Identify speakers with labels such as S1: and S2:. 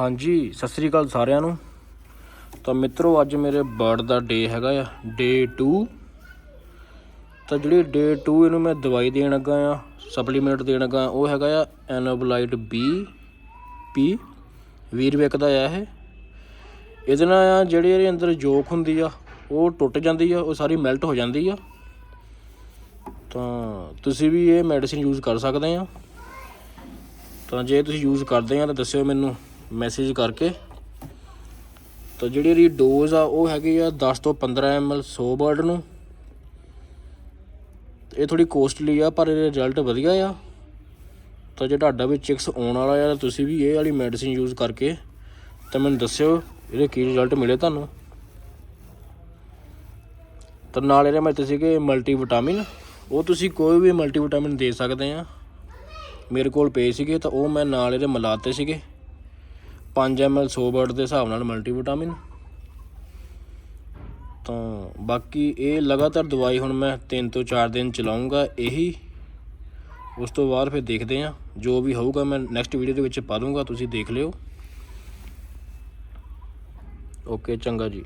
S1: ਹਾਂਜੀ, ਸਤਿ ਸ੍ਰੀ ਅਕਾਲ ਸਾਰਿਆਂ ਨੂੰ। ਤਾਂ ਮਿੱਤਰੋ, ਅੱਜ ਮੇਰੇ ਬਰਡ ਦਾ ਡੇ ਹੈਗਾ ਆ ਡੇ 2 ਤਾਂ ਜਿਹੜੀ ਡੇ 2 ਇਹਨੂੰ ਮੈਂ ਦਵਾਈ ਦੇਣ ਲੱਗਾ ਆ ਸਪਲੀਮੈਂਟ ਦੇਣ ਲੱਗਾ, ਉਹ ਹੈਗਾ ਆ ਐਨੋਬਲਾਈਟ ਬੀ ਪੀ ਵੀਰਵਿਕ ਦਾ ਆ ਇਹ। ਇਹਦੇ ਨਾਲ ਆ ਜਿਹੜੀ ਇਹਦੇ ਅੰਦਰ ਜੋਕ ਹੁੰਦੀ ਆ, ਉਹ ਟੁੱਟ ਜਾਂਦੀ ਆ, ਉਹ ਸਾਰੀ ਮੈਲਟ ਹੋ ਜਾਂਦੀ ਆ। ਤਾਂ ਤੁਸੀਂ ਵੀ ਇਹ ਮੈਡੀਸਿਨ ਯੂਜ਼ ਕਰ ਸਕਦੇ ਆ। ਤਾਂ ਜੇ ਤੁਸੀਂ ਯੂਜ਼ ਕਰਦੇ ਆ, ਤਾਂ ਦੱਸਿਓ ਮੈਨੂੰ। ਮੈਸੇਜ ਕਰਕੇ। ਤਾਂ ਜਿਹੜੀ ਇਹਦੀ ਡੋਜ਼ ਆ, ਉਹ ਹੈਗੀ ਆ 10 ਤੋਂ 15 ml 100 ਬਰਡ ਨੂੰ। ਇਹ ਥੋੜੀ ਕੋਸਟਲੀ ਆ, ਪਰ ਇਹਦਾ ਰਿਜ਼ਲਟ ਵਧੀਆ ਆ। ਤਾਂ ਜੇ ਤੁਹਾਡਾ ਵੀ ਚਿਕਸ ਆਉਣ ਵਾਲਾ ਆ, ਤਾਂ ਤੁਸੀਂ ਵੀ ਇਹ ਵਾਲੀ ਮੈਡੀਸਿਨ ਯੂਜ਼ ਕਰਕੇ ਤਾਂ ਮੈਨੂੰ ਦੱਸਿਓ, ਇਹਦੇ ਕੀ ਰਿਜ਼ਲਟ ਮਿਲੇ ਤੁਹਾਨੂੰ। ਤਾਂ ਨਾਲ ਇਹਦੇ ਵਿੱਚ ਸੀਗੇ ਮਲਟੀ ਵਿਟਾਮਿਨ ਉਹ ਤੁਸੀਂ ਕੋਈ ਵੀ ਮਲਟੀ ਵਿਟਾਮਿਨ ਦੇ ਸਕਦੇ ਆ। ਮੇਰੇ ਕੋਲ ਪਏ ਸੀਗੇ, ਤਾਂ ਉਹ ਮੈਂ ਨਾਲ ਇਹਦੇ ਮਿਲਾਤੇ ਸੀਗੇ। 5 ml 100 ਬਰਡ ਦੇ ਹਿਸਾਬ ਨਾਲ ਮਲਟੀਵਿਟਾਮਿਨ ਤਾਂ ਬਾਕੀ ਇਹ ਲਗਾਤਾਰ ਦਵਾਈ ਹੁਣ ਮੈਂ 3 ਤੋਂ 4 ਦਿਨ ਚਲਾਉਂਗਾ, ਇਹੀ। ਉਸ ਤੋਂ ਬਾਅਦ ਫਿਰ ਦੇਖਦੇ ਆ ਜੋ ਵੀ ਹੋਊਗਾ ਮੈਂ ਨੈਕਸਟ ਵੀਡੀਓ ਦੇ ਵਿੱਚ ਪਾ ਦੂੰਗਾ, ਤੁਸੀਂ ਦੇਖ ਲਿਓ। ਓਕੇ ਚੰਗਾ ਜੀ।